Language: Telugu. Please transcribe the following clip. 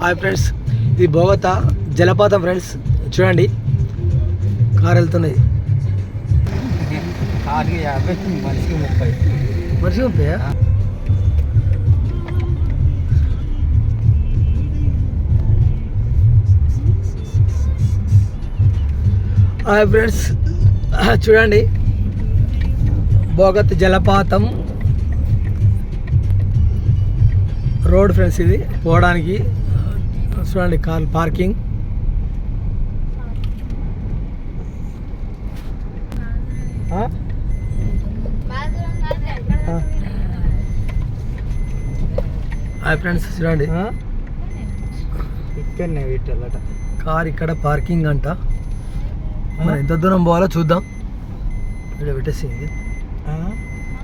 హాయ్ ఫ్రెండ్స్ ఇది బోగతా జలపాతం ఫ్రెండ్స్ చూడండి. కారు వెళ్తున్నాయి మనిషికి ముప్పై. మనిషి ముప్పై హాయ్ ఫ్రెండ్స్ చూడండి. బోగత్ జలపాతం. రోడ్ ఫ్రెండ్స్ ఇది. పోవడానికి. చూడండి కార్ పార్కింగ్. హాయ్ ఫ్రెండ్స్ చూడండి? ఇక్కడనే పెట్టాలట కార్ ఇక్కడ పార్కింగ్ అంట. మనం ఎంత దూరం పోవాలో చూద్దాం. ఇక్కడ పెట్టేసి ఆ?